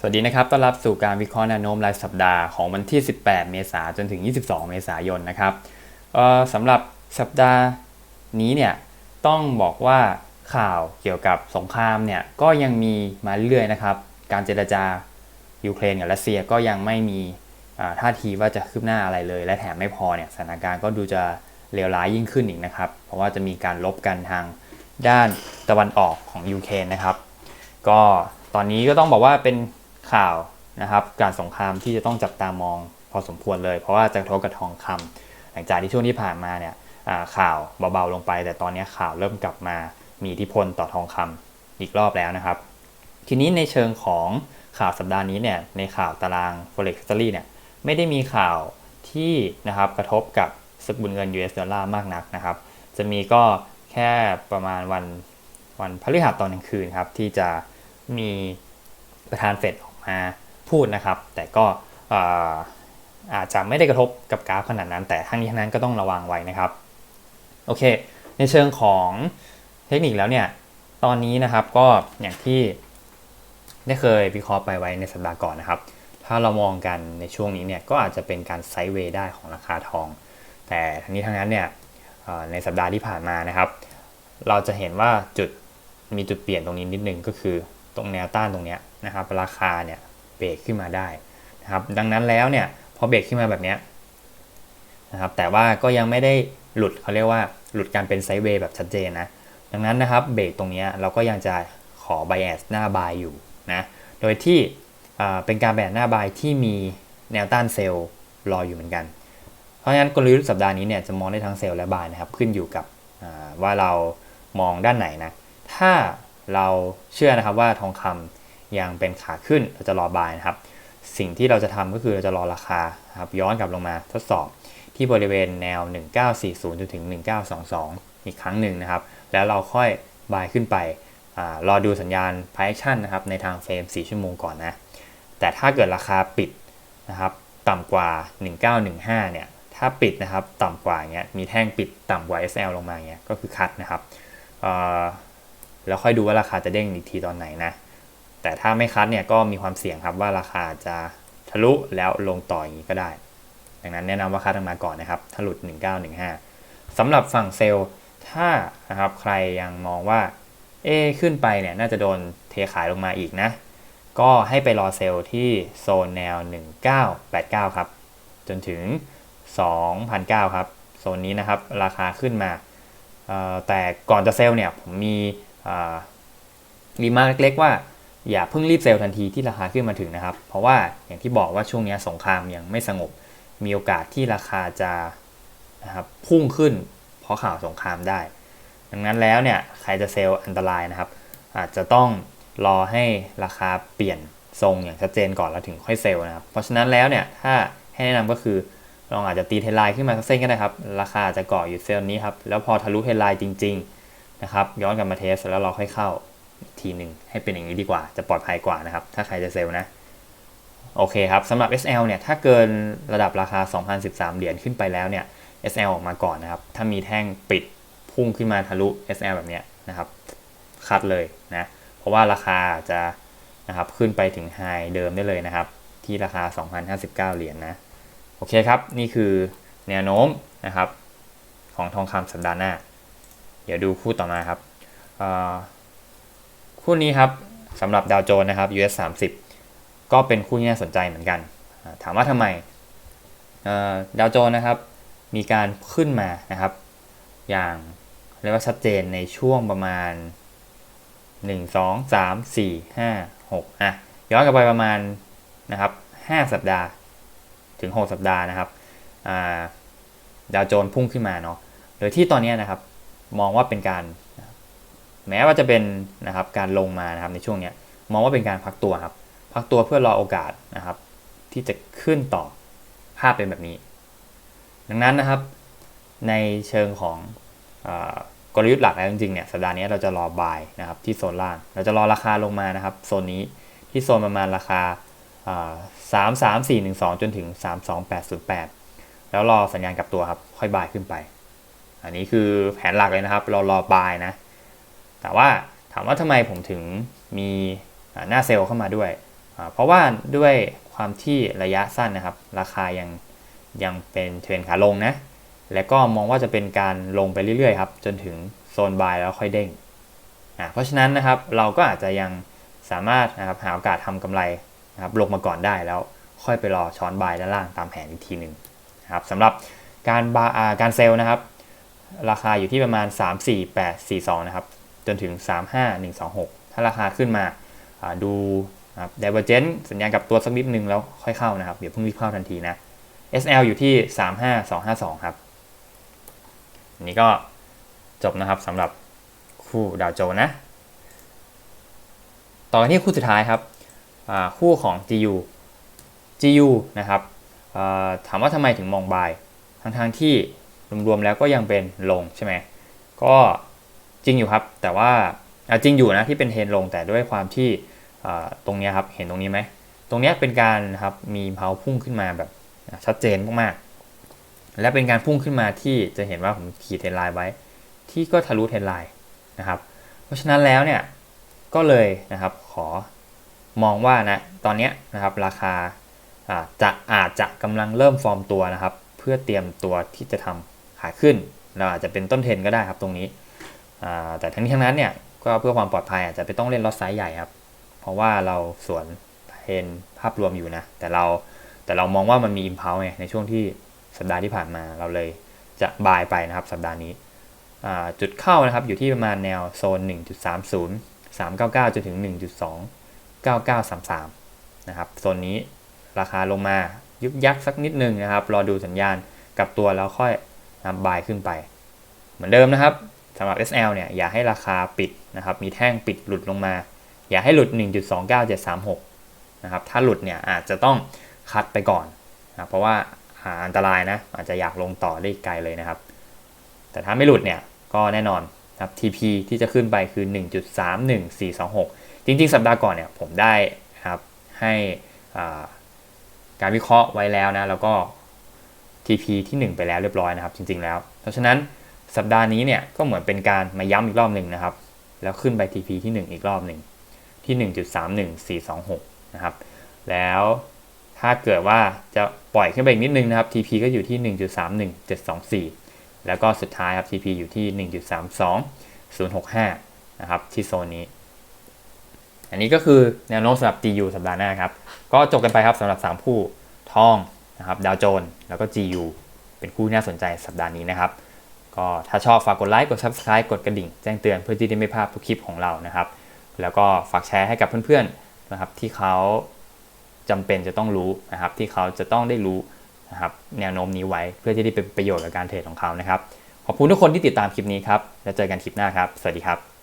สวัสดีนะครับ ต้อนรับสู่การวิเคราะห์แนวโน้มรายสัปดาห์ของวันที่ 18 เมษายนจนถึง 22 เมษายนนะครับสำหรับสัปดาห์นี้เนี่ยต้องบอกว่าข่าวเกี่ยวกับสงครามเนี่ยก็ยังมีมาเรื่อยนะครับ การเจรจายูเครนกับรัสเซียก็ยังไม่มีท่าทีว่าจะคืบหน้าอะไรเลย และแถมไม่พอเนี่ยสถานการณ์ก็ดูจะเลวร้ายยิ่งขึ้นอีกนะครับ เพราะว่าจะมีการลบกันทางด้านตะวันออกของยูเครนนะครับ ก็ตอนนี้ก็ต้องบอกว่าเป็น ข่าวนะครับ การสงครามที่จะต้องจับตามองพอสมควรเลย เพราะว่าจะกระทบกับทองคำหลังจากที่ช่วงที่ผ่านมาเนี่ยข่าวเบาๆลงไป แต่ตอนนี้ข่าวเริ่มกลับมามีอิทธิพลต่อทองคำอีกรอบแล้วนะครับ ทีนี้ในเชิงของข่าวสัปดาห์นี้เนี่ยในข่าวตาราง forex history เนี่ยไม่ได้มีข่าวที่นะครับกระทบกับสกุลเงิน US ดอลลาร์มากนักนะครับ จะมีก็แค่ประมาณวันวันพฤหัสตอนกลางคืนครับ ที่จะมีประธานเฟดออก มาพูดนะครับ แต่ก็อาจจะไม่ได้กระทบกับกราฟขนาดนั้น แต่ทั้งนี้ทั้งนั้นก็ต้องระวังไว้นะครับโอเค ในเชิงของเทคนิคแล้วเนี่ยตอนนี้นะครับก็อย่างที่ได้เคยวิเคราะห์ไปไว้ในสัปดาห์ก่อนนะครับ ถ้าเรามองกันในช่วงนี้เนี่ยก็อาจจะเป็นการไซด์เวย์ได้ของราคาทอง แต่ทั้งนี้ทั้งนั้นเนี่ยในสัปดาห์ที่ผ่านมานะครับ เราจะเห็นว่าจุดมีจุดเปลี่ยนตรงนี้นิดนึงก็คือตรงแนวต้านตรงเนี้ย นะครับราคาเนี่ยเบรกขึ้นมาได้นะครับดังนั้นแล้วเนี่ยพอเบรกขึ้นมาแบบนี้นะครับแต่ว่าก็ยังไม่ได้หลุดเขาเรียกว่าหลุดการเป็นไซด์เวย์แบบชัดเจนนะดังนั้นนะครับเบรกตรงนี้เราก็ยังจะขอ bias หน้าบายอยู่นะโดยที่เป็นการแบนหน้าบายที่มีแนวต้านเซลล์รออยู่เหมือนกัน เพราะฉะนั้นกลยุทธ์สัปดาห์นี้เนี่ยจะมองได้ทั้งเซลล์และบายนะครับขึ้นอยู่กับว่าเรามองด้านไหนนะถ้าเราเชื่อนะครับว่าทองคำ ยังเป็นขาขึ้นเราจะรอบายนะครับ สิ่งที่เราจะทำก็คือเราจะรอราคาครับย้อนกลับลงมาทดสอบที่บริเวณแนว 1940จนถึง 1922 อีกครั้งหนึ่งนะครับ แล้วเราค่อยบายขึ้นไปอรอดูสัญญาณ price action นะครับในทางเฟรม 4 ชั่วโมงก่อนนะ แต่ถ้าเกิดราคาปิดนะครับต่ำกว่า 1915 เนี่ย ถ้าปิดนะครับต่ำกว่าเงี้ย มีแท่งปิดต่ำกว่า SL ลงมาเงี้ย ก็คือคัดนะครับ แล้วค่อยดูว่าราคาจะเด้งอีกทีตอนไหนนะ แต่ถ้าไม่คัดเนี่ยก็มีความเสี่ยงครับว่าราคาจะทะลุแล้วลงต่ออย่างนี้ก็ได้ ดังนั้นแนะนำว่าคัดออกมาก่อนนะครับถ้าหลุด 1915สำหรับฝั่งเซลล์ถ้านะครับใครยังมองว่าเอขึ้นไปเนี่ยน่าจะโดนเทขายลงมาอีกนะ ก็ให้ไปรอเซลล์ที่โซนแนว 1989 ครับ จนถึง 2,009 ครับ โซนนี้นะครับราคาขึ้นมา แต่ก่อนจะเซลล์เนี่ยผมมีรีมาร์กเล็กๆว่า อย่าเพิ่งรีบเซลล์ทันทีที่ราคาขึ้นมาถึงนะครับ เพราะว่าอย่างที่บอกว่าช่วงนี้สงครามยังไม่สงบ มีโอกาสที่ราคาจะนะครับพุ่งขึ้น เพราะข่าวสงครามได้ ดังนั้นแล้วเนี่ยใครจะเซลล์อันตรายนะครับ อาจจะต้องรอให้ราคาเปลี่ยนทรงอย่างชัดเจนก่อนแล้วถึงค่อยเซลล์นะครับ เพราะฉะนั้นแล้วเนี่ยถ้าให้แนะนำก็คือลองอาจจะตีเทรนไลน์ขึ้นมาสักเส้นก็ได้ครับ ราคาจะเกาะอยู่เซลล์นี้ครับ แล้วพอทะลุเทรนไลน์จริง ๆ นะครับ ย้อนกลับมาเทสแล้วเราค่อยเข้า ทีหนึ่งให้เป็นอย่างนี้ดีกว่า จะปลอดภัยกว่านะครับ ถ้าใครจะเซลล์นะ โอเคครับสำหรับ SL เนี่ย ถ้าเกินระดับราคา 2,013 เหรียญขึ้นไปแล้วเนี่ย SL ออกมาก่อนนะครับ ถ้ามีแท่งปิดพุ่งขึ้นมาทะลุ SL แบบเนี้ยนะครับ คัดเลยนะ เพราะว่าราคาจะนะครับขึ้นไปถึงไฮเดิมได้เลยนะครับ ที่ราคา 2,059 เหรียญนะโอเคครับ นี่คือแนวโน้มนะครับ ของทองคำสัปดาห์หน้า เดี๋ยวดูคู่ต่อมาครับออ คู่นี้ครับสำหรับดาวโจนส์นะครับ US 30 ก็เป็นคู่ที่น่าสนใจเหมือนกัน ถามว่าทำไมดาวโจนส์นะครับ มีการขึ้นมานะครับ อย่างเรียกว่าชัดเจนในช่วงประมาณ 1 2 3 4 5 6อะย้อนกลับไปประมาณนะครับ5สัปดาห์ถึง 6 สัปดาห์นะครับดาวโจนส์พุ่งขึ้นมาเนาะโดยที่ตอนนี้นะครับมองว่าเป็นการ แม้ว่าจะเป็นนะครับการลงมานะครับในช่วงนี้มองว่าเป็นการพักตัวครับพักตัวเพื่อรอโอกาสนะครับ ที่จะขึ้นต่อภาพเป็นแบบนี้ ดังนั้นนะครับ ในเชิงของอกลยุทธ์หลักแล้วจริงๆเนี่ยสัปดาห์นี้เราจะรอบายนะครับที่โซนล่าง เราจะรอราคาลงมานะครับโซนนี้ที่โซนประมาณราคาสามสามสี่หนึ่งสองจนถึงสามสองแปดศูนย์แปดแล้วรอสัญญาณกลับตัวครับ ค่อยบายขึ้นไป อันนี้คือแผนหลักเลยนะครับ เรารอบายนะ แต่ว่าถามว่าทำไมผมถึงมีหน้าเซลล์เข้ามาด้วย เพราะว่าด้วยความที่ระยะสั้นนะครับ ราคายังยังเป็นเทรนขาลงนะ และก็มองว่าจะเป็นการลงไปเรื่อยๆครับ จนถึงโซนบายแล้วค่อยเด้งเพราะฉะนั้นนะครับเราก็อาจจะยังสามารถนะครับหาโอกาสทำกำไรนะครับลงมาก่อนได้แล้วค่อยไปรอช้อนบายด้านล่างตามแผนอีกทีหนึ่งนะครับสำหรับการบาอ่าการเซลล์นะครับ ราคาอยู่ที่ประมาณ 3 4 8 4 2 นะครับ จนถึง 3 5 1 2 6 ถ้าราคาขึ้นมาอ่าดูนะครับ divergence สัญญาณกลับตัวสักนิดนึงแล้วค่อยเข้านะครับเดี๋ยวเพิ่งรีบเข้าทันทีนะ SL อยู่ที่ 3 5 2 5 2 ครับอันนี้ก็จบนะครับสำหรับคู่ดาวโจนส์นะต่อที่คู่สุดท้ายครับคู่ของ GU GU นะครับถามว่าทำไมถึงมองบายทั้งทางๆที่รวมๆแล้วก็ยังเป็นลงใช่ไหมก็ จริงอยู่ครับ แต่ว่าจริงอยู่นะที่เป็นเทรนลงแต่ด้วยความที่ตรงนี้ครับเห็นตรงนี้ไหมตรงนี้เป็นการครับมีเพาพุ่งขึ้นมาแบบชัดเจนมากๆ และเป็นการพุ่งขึ้นมาที่จะเห็นว่าผมขีดเทรนไลน์ไว้ ที่ก็ทะลุเทรนไลน์นะครับ เพราะฉะนั้นแล้วเนี่ยก็เลยนะครับขอมองว่านะตอนนี้นะครับราคาจะอาจจะกำลังเริ่มฟอร์มตัวนะครับ เพื่อเตรียมตัวที่จะทำขาขึ้นเราอาจจะเป็นต้นเทรนก็ได้ครับตรงนี้ แต่ทั้งนี้ทั้งนั้นเนี่ยก็เพื่อความปลอดภัยอาจจะไปต้องเล่นล็อตไซส์ใหญ่ครับ เพราะว่าเราสวนเทรนภาพรวมอยู่นะ แต่เราแต่เรามองว่ามันมีอิมพ l ลไงในช่วงที่สัปดาห์ที่ผ่านมาเราเลยจะบายไปนะครับสัปดาห์นี้จุดเข้านะครับอยู่ที่ประมาณแนวโซน 1.30 399 จนถึง 1.29933 นะครับโซนนี้ราคาลงมายึกยักสักนิดนึงนะครับ รอดูสัญญาณกับตัวแล้วค่อยนำบายขึ้นไป เหมือนเดิมนะครับ สำหรับ SL เนี่ยอย่าให้ราคาปิดนะครับมีแท่งปิดหลุดลงมา อย่าให้หลุด 1.29736 นะครับถ้าหลุดเนี่ยอาจจะต้องคัดไปก่อนนะเพราะว่าหาอันตรายนะอาจจะอยากลงต่อได้ไกลเลยนะครับ แต่ถ้าไม่หลุดเนี่ยก็แน่นอนนะครับ TP ที่จะขึ้นไปคือ 1.31426 จริงๆ สัปดาห์ก่อนเนี่ยผมได้ครับให้อ่าการวิเคราะห์ไว้แล้วนะแล้วก็ TP ที่ 1 ไปแล้วเรียบร้อยนะครับ จริงๆแล้ว เพราะฉะนั้น สัปดาห์นี้เนี่ยก็เหมือนเป็นการมาย้ำอีกรอบหนึ่งนะครับ แล้วขึ้นไป TP ที่ 1 อีกรอบหนึ่งที่ 1.31426 นะครับ แล้วถ้าเกิดว่าจะปล่อยขึ้นไปอีกนิดนึงนะครับ TP ก็อยู่ที่ 1.31724 แล้วก็สุดท้ายครับ TP อยู่ที่ 1.32065 นะครับ ที่โซนนี้ อันนี้ก็คือแนวโน้มสำหรับ GU สัปดาห์หน้าครับ ก็จบกันไปครับสำหรับ 3 คู่ทองนะครับ ดาวโจนส์แล้วก็ GU เป็นคู่ที่น่าสนใจสัปดาห์นี้นะครับ ก็ถ้าชอบฝากกดไลค์กด Subscribe กดกระดิ่งแจ้งเตือนเพื่อที่จะไม่พลาดทุกคลิปของเรานะครับ แล้วก็ฝากแชร์ให้กับเพื่อนๆนะครับที่เขาจำเป็นจะต้องรู้นะครับ ที่เขาจะต้องได้รู้นะครับแนวโน้มนี้ไว้เพื่อที่จะเป็นประโยชน์กับการเทรดของเขานะครับขอบคุณทุกคนที่ติดตามคลิปนี้ครับแล้วเจอกันคลิปหน้าครับ สวัสดีครับ